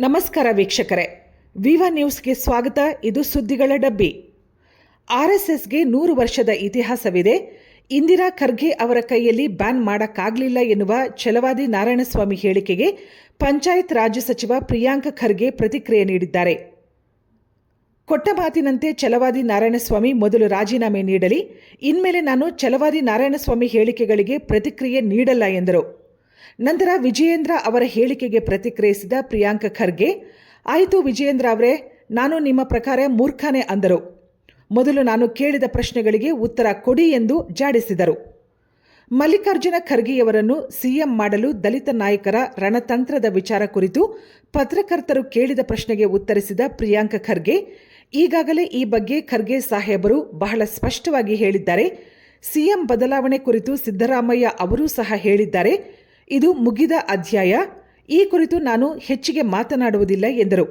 ನಮಸ್ಕಾರ ವೀಕ್ಷಕರೇ. ವಿವ ನ್ಯೂಸ್ಗೆ ಸ್ವಾಗತ. ಇದು ಸುದ್ದಿಗಳ ಡಬ್ಬಿ. ಆರ್ಎಸ್ಎಸ್ಗೆ ನೂರು ವರ್ಷದ ಇತಿಹಾಸವಿದೆ. ಇಂದಿರಾ ಖರ್ಗೆ ಅವರ ಕೈಯಲ್ಲಿ ಬ್ಯಾನ್ ಮಾಡಕ್ಕಾಗಲಿಲ್ಲ ಎನ್ನುವ ಛಲವಾದಿ ನಾರಾಯಣಸ್ವಾಮಿ ಹೇಳಿಕೆಗೆ ಪಂಚಾಯತ್ ರಾಜ್ಯ ಸಚಿವ ಪ್ರಿಯಾಂಕ ಖರ್ಗೆ ಪ್ರತಿಕ್ರಿಯೆ ನೀಡಿದ್ದಾರೆ. ಕೊಟ್ಟ ಮಾತಿನಂತೆ ಛಲವಾದಿ ನಾರಾಯಣಸ್ವಾಮಿ ಮೊದಲು ರಾಜೀನಾಮೆ ನೀಡಲಿ. ಇನ್ಮೇಲೆ ನಾನು ಛಲವಾದಿ ನಾರಾಯಣಸ್ವಾಮಿ ಹೇಳಿಕೆಗಳಿಗೆ ಪ್ರತಿಕ್ರಿಯೆ ನೀಡಲ್ಲ ಎಂದರು. ನಂತರ ವಿಜಯೇಂದ್ರ ಅವರ ಹೇಳಿಕೆಗೆ ಪ್ರತಿಕ್ರಿಯಿಸಿದ ಪ್ರಿಯಾಂಕ ಖರ್ಗೆ, ಆಯಿತು ವಿಜಯೇಂದ್ರ ಅವರೇ, ನಾನು ನಿಮ್ಮ ಪ್ರಕಾರ ಮೂರ್ಖನೇ ಅಂದರು. ಮೊದಲು ನಾನು ಕೇಳಿದ ಪ್ರಶ್ನೆಗಳಿಗೆ ಉತ್ತರ ಕೊಡಿ ಎಂದು ಜಾಡಿಸಿದರು. ಮಲ್ಲಿಕಾರ್ಜುನ ಖರ್ಗೆಯವರನ್ನು ಸಿಎಂ ಮಾಡಲು ದಲಿತ ನಾಯಕರ ರಣತಂತ್ರದ ವಿಚಾರ ಕುರಿತು ಪತ್ರಕರ್ತರು ಕೇಳಿದ ಪ್ರಶ್ನೆಗೆ ಉತ್ತರಿಸಿದ ಪ್ರಿಯಾಂಕ ಖರ್ಗೆ, ಈಗಾಗಲೇ ಈ ಬಗ್ಗೆ ಖರ್ಗೆ ಸಾಹೇಬರು ಬಹಳ ಸ್ಪಷ್ಟವಾಗಿ ಹೇಳಿದ್ದಾರೆ. ಸಿಎಂ ಬದಲಾವಣೆ ಕುರಿತು ಸಿದ್ದರಾಮಯ್ಯ ಅವರೂ ಸಹ ಹೇಳಿದ್ದಾರೆ. ಇದು ಮುಗಿದ ಅಧ್ಯಾಯ. ಈ ಕುರಿತು ನಾನು ಹೆಚ್ಚಿಗೆ ಮಾತನಾಡುವುದಿಲ್ಲ ಎಂದರು.